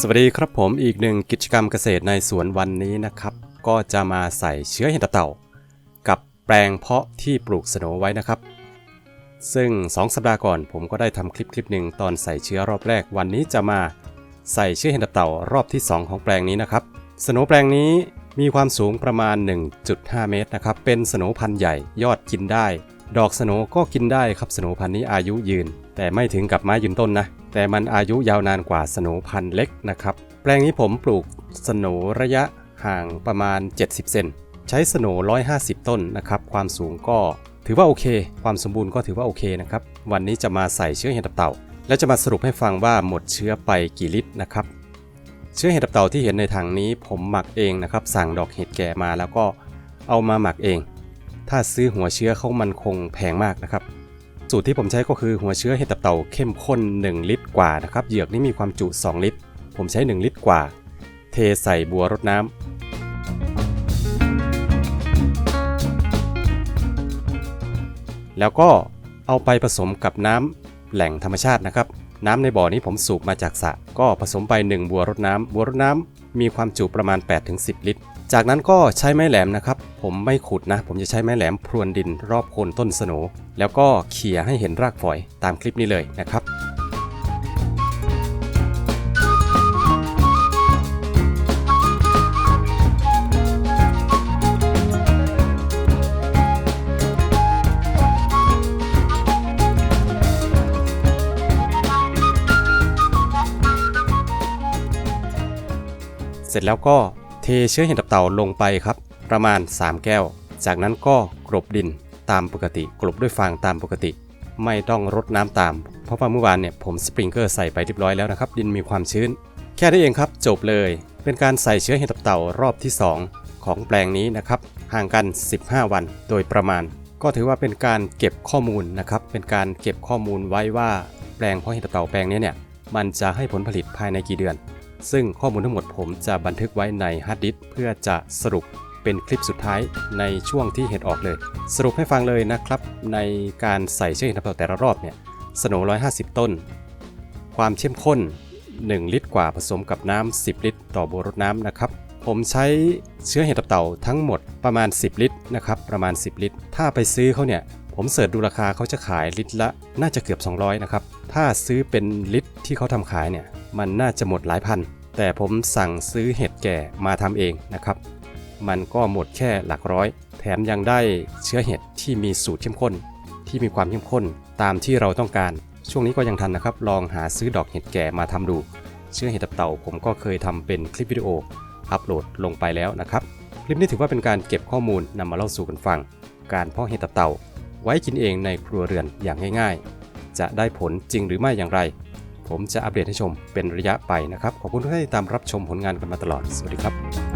สวัสดีครับผมอีกหนึ่งกิจกรรมเกษตรในสวนวันนี้นะครับ ก็จะมาใส่เชื้อเห็ดตับเต่า กับแปลงเพาะที่ปลูกสโนไว้นะครับ ซึ่ง 2 สัปดาห์ก่อนผมก็ได้ทำคลิปคลิปหนึ่งตอนใส่เชื้อรอบแรกวันนี้จะมาใส่เชื้อเห็ดตับเต่ารอบที่ 2 ของแปลงนี้นะครับสโนแปลงนี้มีความสูงประมาณ 1.5 เมตรนะครับเป็นสโนพันธุ์ใหญ่ยอดกินได้ ดอกสโนก็กินได้ครับสโนพันธุ์นี้อายุยืน แต่ไม่ถึงกับไม้ยืนต้นนะ แต่มันอายุยาวนานกว่าสโหนพันเล็กนะครับ แปลงนี้ผมปลูกสโหนระยะห่างประมาณ 70 เซน ใช้สโหน150 ต้นนะครับ ความสูงก็ถือว่าโอเค ความสมบูรณ์ก็ถือว่าโอเคนะครับ วันนี้จะมาใส่เชื้อเห็ดตับเต่า และจะมาสรุปให้ฟังว่าหมดเชื้อไปกี่ลิตรนะครับ เชื้อเห็ดตับเต่าที่เห็นในถังนี้ผมหมักเองนะครับ สั่งดอกเห็ดแก่มาแล้วก็เอามาหมักเอง ถ้าซื้อหัวเชื้อเขามันคงแพงมากนะครับ สูตรที่ผมใช้ก็คือหัวเชื้อเห็ดตับเต่าเข้มข้น 1 ลิตรกว่านะครับเหยือกนี้มีความจุ 2 ลิตร ผมใช้ 1 ลิตรกว่า เทใส่บัวรดน้ำแล้วก็เอาไปผสมกับน้ำแหล่งธรรมชาตินะครับ น้ำในบ่อนี้ผมสูบมาจากสระก็ผสมไป 1 บัวรดน้ำบัวรดน้ำมีความจุประมาณ 8-10 ลิตร จากนั้นก็ใช้ไม้แหลมนะครับ ผมไม่ขุดนะ ผมจะใช้ไม้แหลมพรวนดินรอบโคนต้นสโหนแล้วก็เขี่ยให้เห็นรากฝอยตามคลิปนี้เลยนะครับเสร็จแล้วก็ เทเชื้อเห็ดตับเต่าลงไปครับ ประมาณ 3 แก้ว จากนั้นก็กลบดินตามปกติ กลบด้วยฟางตามปกติ ไม่ต้องรดน้ำตาม เพราะว่าเมื่อวานเนี่ยผมสปริงเกอร์ใส่ไปเรียบร้อยแล้วนะครับ ดินมีความชื้น แค่นี้เองครับ จบเลย เป็นการใส่เชื้อเห็ดตับเต่ารอบที่ 2 ของแปลงนี้นะครับ ห่างกัน 15 วันโดยประมาณ ก็ถือว่าเป็นการเก็บข้อมูลนะครับ เป็นการเก็บข้อมูลไว้ว่าแปลงเพาะเห็ดตับเต่าแปลงนี้เนี่ย มันจะให้ผลผลิตภายในกี่เดือน ซึ่งข้อมูลทั้งหมดผมจะบันทึกไว้ในฮาร์ดดิสเพื่อจะสรุปเป็นคลิปสุดท้ายในช่วงที่เห็ดออกเลย สรุปให้ฟังเลยนะครับ ในการใส่เชื้อเห็ดตับเต่าแต่ละรอบเนี่ยสโหน150 ต้น ความเข้มข้น 1 ลิตรกว่าผสมกับน้ำ 10 ลิตร ต่อบรดน้ำนะครับ ผมใช้เชื้อเห็ดตับเต่าทั้งหมดประมาณ 10 ลิตรนะครับประมาณ 10 ลิตร ถ้าไปซื้อเขาเนี่ยผมเสิร์ชดูราคาเขาจะขายลิตรละน่าจะเกือบ 200 นะครับ ถ้าซื้อเป็นลิตรที่เขาทำขายเนี่ย มันน่าจะหมดหลายพัน แต่ผมสั่งซื้อเห็ดแก่มาทำเองนะครับ มันก็หมดแค่หลักร้อย แถมยังได้เชื้อเห็ดที่มีสูตรเข้มข้น ที่มีความเข้มข้นตามที่เราต้องการ ช่วงนี้ก็ยังทันนะครับ ลองหาซื้อดอกเห็ดแก่มาทำดู เชื้อเห็ดตับเต่าผมก็เคยทำเป็นคลิปวิดีโอ อัปโหลดลงไปแล้วนะครับ คลิปนี้ถือว่าเป็นการเก็บข้อมูลนำมาเล่าสู่กันฟัง การเพาะเห็ดตับเต่าไว้กินเองในครัวเรือนอย่างง่าย ๆ จะได้ผลจริงหรือไม่อย่างไร ผมจะอัปเดตให้ชมเป็นระยะไปนะครับ ขอบคุณทุกท่านที่ตามรับชมผลงานกันมาตลอด สวัสดีครับ